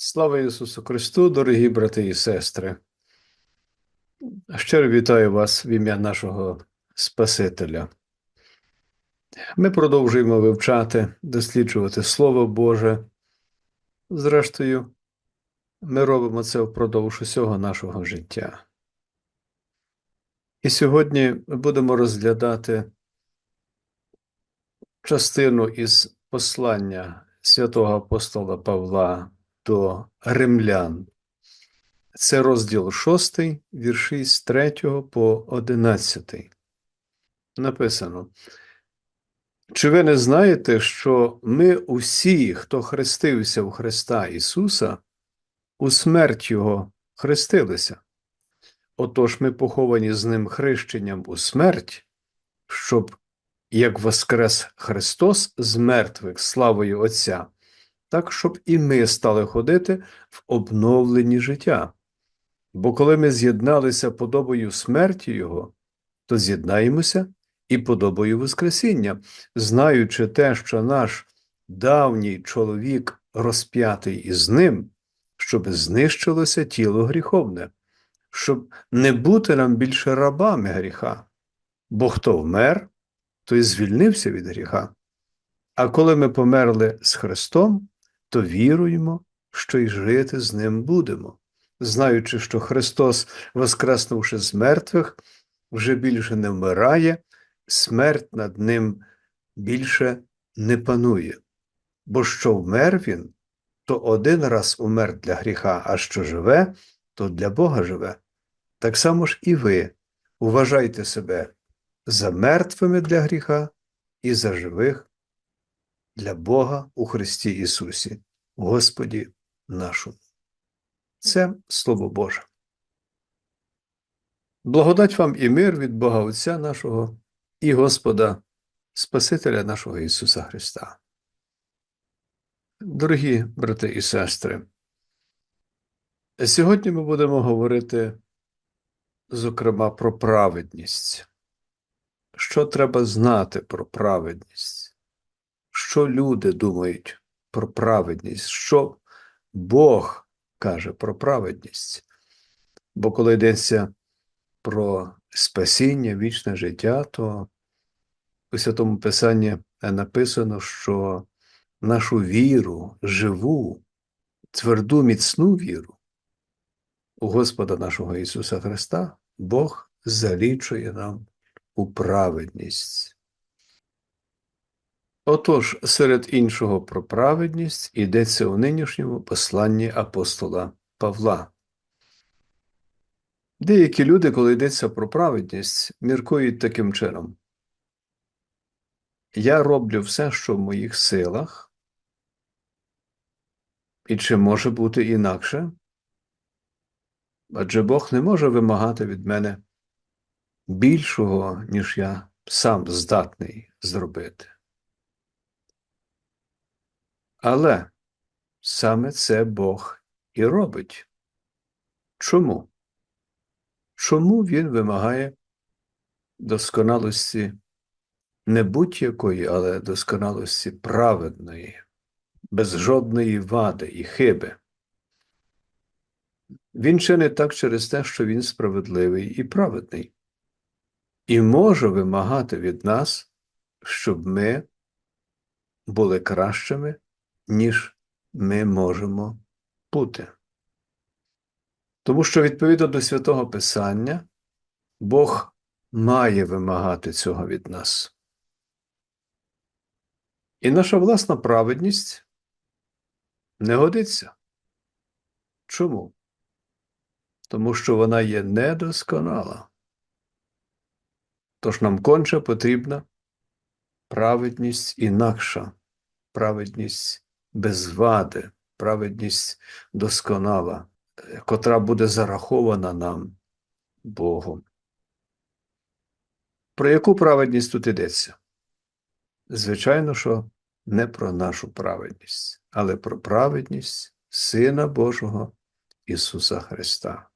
Слава Ісусу Христу, дорогі брати і сестри. Щиро вітаю вас в ім'я нашого Спасителя. Ми продовжуємо вивчати, досліджувати Слово Боже. Зрештою, ми робимо це впродовж усього нашого життя. І сьогодні будемо розглядати частину із послання святого апостола Павла до римлян. Це розділ 6, вірші з 3 по 11. Написано. Чи ви не знаєте, що ми усі, хто хрестився в Христа Ісуса, у смерть Його хрестилися? Отож ми поховані з Ним хрещенням у смерть, щоб, як воскрес Христос з мертвих славою Отця, так, щоб і ми стали ходити в обновленні життя. Бо коли ми з'єдналися подобою смерті Його, то з'єднаємося і подобою Воскресіння, знаючи те, що наш давній чоловік розп'ятий із ним, щоб знищилося тіло гріховне, щоб не бути нам більше рабами гріха. Бо хто вмер, той звільнився від гріха. А коли ми померли з Христом, то віруємо, що й жити з ним будемо, знаючи, що Христос, воскреснувши з мертвих, вже більше не вмирає, смерть над ним більше не панує. Бо що вмер він, то один раз умер для гріха, а що живе, то для Бога живе. Так само ж і ви вважайте себе за мертвими для гріха і за живих для Бога у Христі Ісусі, Господі нашому. Це Слово Боже. Благодать вам і мир від Бога Отця нашого і Господа, Спасителя нашого Ісуса Христа. Дорогі брати і сестри, сьогодні ми будемо говорити, зокрема, про праведність. Що треба знати про праведність? Що люди думають про праведність, що Бог каже про праведність. Бо коли йдеться про спасіння, вічне життя, то у Святому Писанні написано, що нашу віру, живу, тверду, міцну віру у Господа нашого Ісуса Христа, Бог залічує нам у праведність. Отож, серед іншого про праведність йдеться у нинішньому посланні апостола Павла. Деякі люди, коли йдеться про праведність, міркують таким чином. Я роблю все, що в моїх силах, і чи може бути інакше? Адже Бог не може вимагати від мене більшого, ніж я сам здатний зробити. Але саме це Бог і робить. Чому? Чому Він вимагає досконалості не будь-якої, але досконалості праведної, без жодної вади і хиби? Він чинить так через те, що він справедливий і праведний, і може вимагати від нас, щоб ми були кращими ніж ми можемо бути. Тому що відповідно до святого Писання Бог має вимагати цього від нас. І наша власна праведність не годиться. Чому? Тому що вона є недосконала. Тож нам конче потрібна праведність інакша, праведність без вади, праведність досконала, котра буде зарахована нам Богом. Про яку праведність тут йдеться? Звичайно, що не про нашу праведність, але про праведність Сина Божого Ісуса Христа.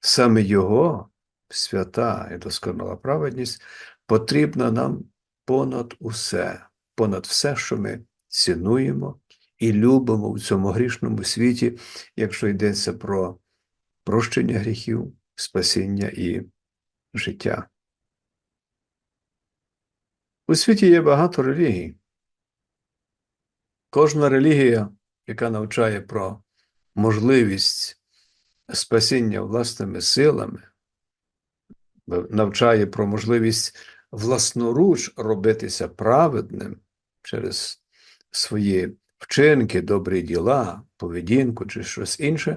Саме Його свята і досконала праведність потрібна нам понад усе, понад все, що ми цінуємо і любимо в цьому грішному світі, якщо йдеться про прощення гріхів, спасіння і життя. У світі є багато релігій. Кожна релігія, яка навчає про можливість спасіння власними силами, навчає про можливість власноруч робитися праведним через свої вчинки, добрі діла, поведінку чи щось інше,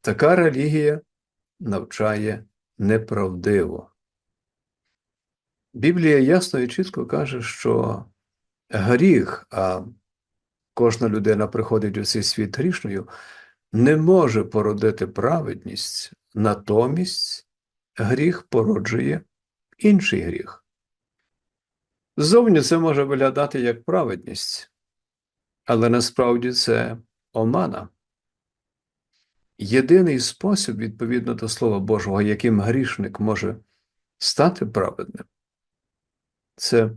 така релігія навчає неправдиво. Біблія ясно і чітко каже, що гріх, а кожна людина приходить у цей світ грішною, не може породити праведність, натомість гріх породжує інший гріх. Ззовні це може виглядати як праведність, але насправді це омана. Єдиний спосіб, відповідно до Слова Божого, яким грішник може стати праведним, це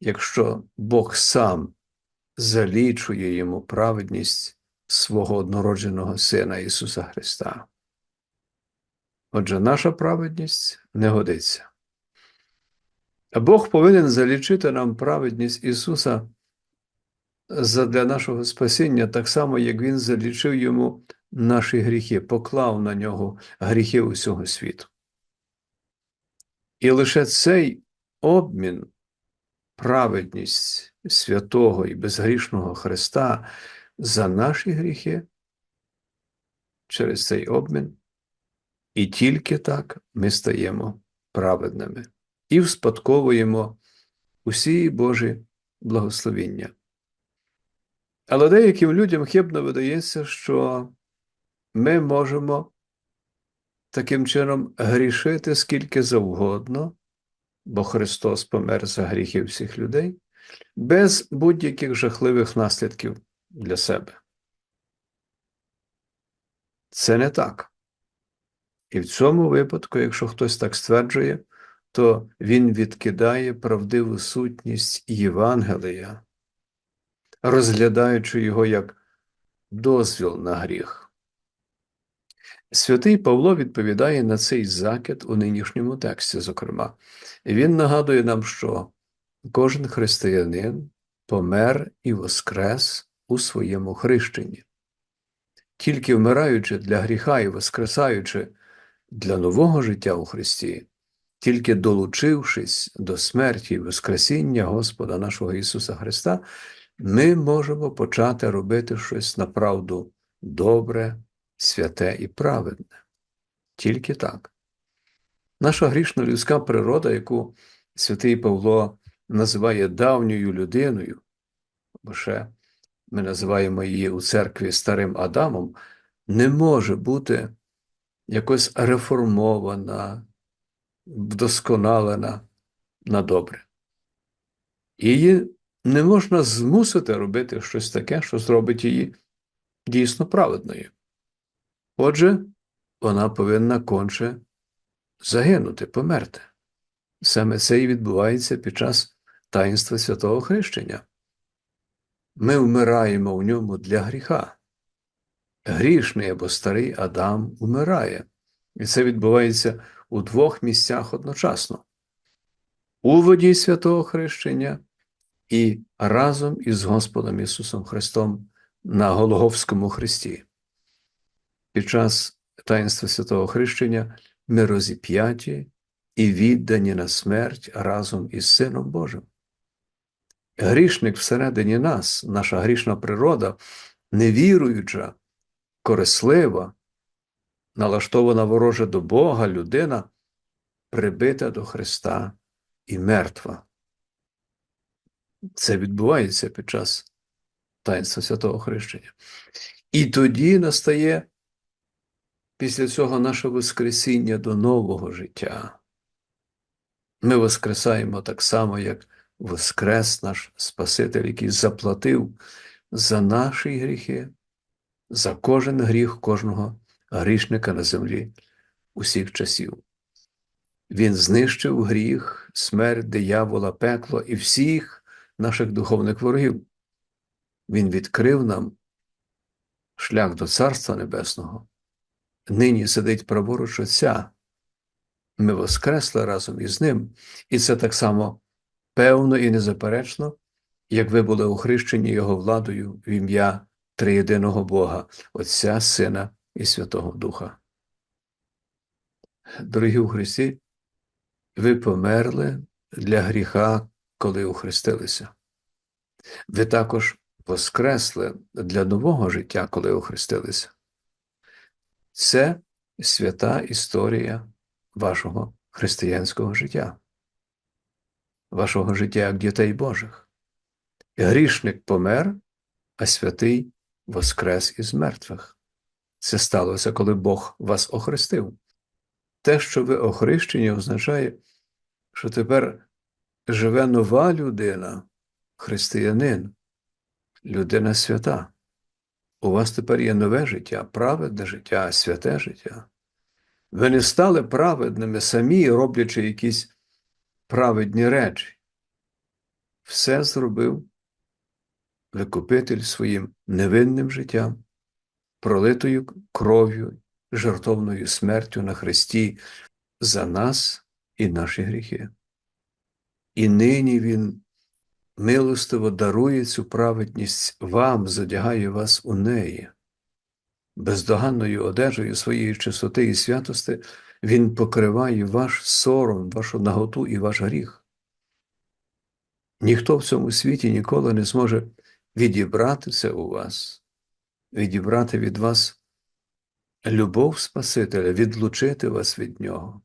якщо Бог сам залічує йому праведність свого однородженого Сина Ісуса Христа. Отже, наша праведність не годиться. Бог повинен залічити нам праведність Ісуса для нашого спасіння, так само, як Він залічив йому наші гріхи, поклав на нього гріхи усього світу. І лише цей обмін, праведність святого і безгрішного Христа за наші гріхи через цей обмін, і тільки так ми стаємо праведними і вспадковуємо усі Божі благословіння. Але деяким людям хибно видається, що ми можемо таким чином грішити скільки завгодно, бо Христос помер за гріхи всіх людей, без будь-яких жахливих наслідків для себе. Це не так. І в цьому випадку, якщо хтось так стверджує, то він відкидає правдиву сутність Євангелія, розглядаючи його як дозвіл на гріх. Святий Павло відповідає на цей закид у нинішньому тексті, зокрема, він нагадує нам, що кожен християнин помер і воскрес у своєму хрещенні. Тільки вмираючи для гріха і воскресаючи для нового життя у Христі, тільки долучившись до смерті і Воскресіння Господа нашого Ісуса Христа, ми можемо почати робити щось направду добре, святе і праведне. Тільки так. Наша грішна людська природа, яку святий Павло називає давньою людиною, бо ще ми називаємо її у церкві старим Адамом, не може бути якось реформована, вдосконалена на добре. Її не можна змусити робити щось таке, що зробить її дійсно праведною. Отже, вона повинна конче загинути, померти. Саме це і відбувається під час таїнства святого хрещення. Ми вмираємо в ньому для гріха. Грішний або старий Адам умирає. І це відбувається у двох місцях одночасно: у воді святого хрещення і разом із Господом Ісусом Христом на Голговському Христі. Під час таїнства святого хрещення ми розіп'яті і віддані на смерть разом із Сином Божим. Грішник всередині нас, наша грішна природа, невіруюча, корислива, налаштована вороже до Бога людина, прибита до Христа і мертва. Це відбувається під час таїнства святого хрещення. І тоді настає після цього наше Воскресіння до нового життя. Ми воскресаємо так само, як Воскрес наш Спаситель, який заплатив за наші гріхи, за кожен гріх кожного грішника на землі усіх часів. Він знищив гріх, смерть, диявола, пекло і всіх наших духовних ворогів. Він відкрив нам шлях до Царства Небесного, нині сидить праворуч Отця. Ми воскресли разом із Ним, і це так само певно і незаперечно, як ви були охрещені Його владою в ім'я триєдиного Бога, Отця, Сина і Святого Духа. Дорогі у Христі, ви померли для гріха, коли охрестилися. Ви також воскресли для нового життя, коли охрестилися. Це свята історія вашого християнського життя, вашого життя як дітей Божих. Грішник помер, а святий воскрес із мертвих. Це сталося, коли Бог вас охрестив. Те, що ви охрещені, означає, що тепер живе нова людина, християнин, людина свята. У вас тепер є нове життя, праведне життя, святе життя. Ви не стали праведними самі, роблячи якісь праведні речі. Все зробив Викупитель своїм невинним життям, пролитою кров'ю, жертовною смертю на Христі за нас і наші гріхи. І нині Він милостиво дарує цю праведність вам, задягає вас у неї. Бездоганною одежею своєї чистоти і святости Він покриває ваш сором, вашу наготу і ваш гріх. Ніхто в цьому світі ніколи не зможе відібрати це у вас, відібрати від вас любов Спасителя, відлучити вас від Нього.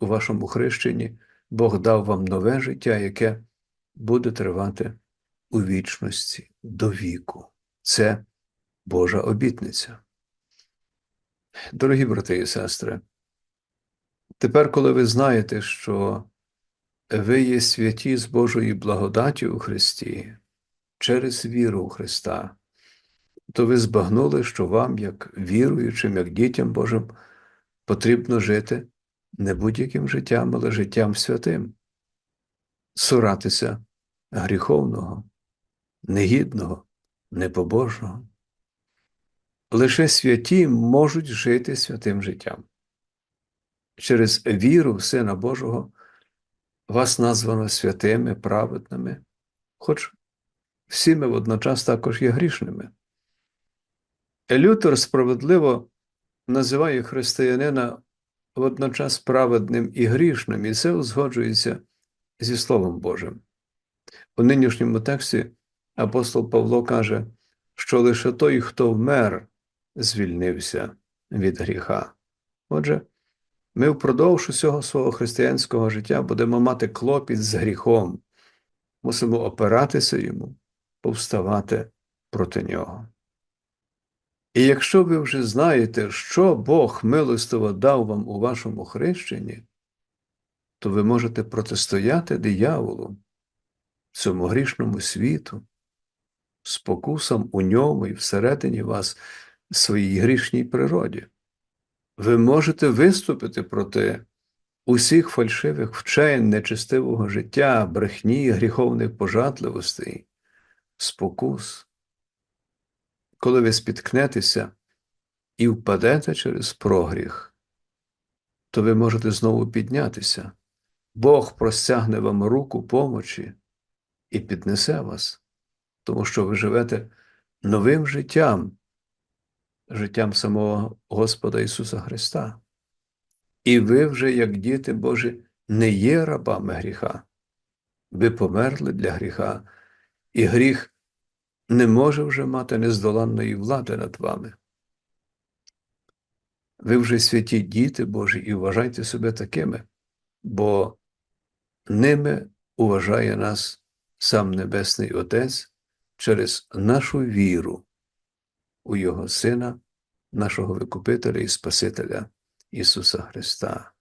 У вашому хрещенні Бог дав вам нове життя, яке буде тривати у вічності до віку. Це Божа обітниця. Дорогі брати і сестри, тепер, коли ви знаєте, що ви є святі з Божої благодаті у Христі через віру у Христа, то ви збагнули, що вам, як віруючим, як дітям Божим, потрібно жити не будь-яким життям, але життям святим, суратися гріховного, негідного, непобожного. Лише святі можуть жити святим життям. Через віру в Сина Божого вас названо святими, праведними, хоч всі ми водночас також є грішними. Лютер справедливо називає християнина водночас праведним і грішним, і це узгоджується зі Словом Божим. У нинішньому тексті апостол Павло каже, що лише той, хто вмер, звільнився від гріха. Отже, ми впродовж усього свого християнського життя будемо мати клопіт з гріхом, мусимо опиратися йому, повставати проти нього. І якщо ви вже знаєте, що Бог милостиво дав вам у вашому хрещенні, то ви можете протистояти дияволу, цьому грішному світу, спокусам у ньому і всередині вас своїй грішній природі. Ви можете виступити проти усіх фальшивих вчень нечистивого життя, брехні, гріховних пожадливостей, спокус. Коли ви спіткнетеся і впадете через прогріх, то ви можете знову піднятися. Бог простягне вам руку помочі і піднесе вас, тому що ви живете новим життям, життям самого Господа Ісуса Христа. І ви вже, як діти Божі, не є рабами гріха. Ви померли для гріха, і гріх не може вже мати нездоланної влади над вами. Ви вже святі діти Божі і вважайте себе такими, бо ними уважає нас сам Небесний Отець через нашу віру у Його Сина, нашого Викупителя і Спасителя Ісуса Христа.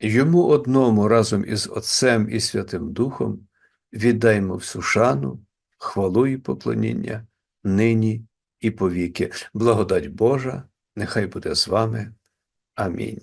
Йому одному разом із Отцем і Святим Духом віддаймо всю шану, хвалу і поклоніння нині і повіки. Благодать Божа, нехай буде з вами. Амінь.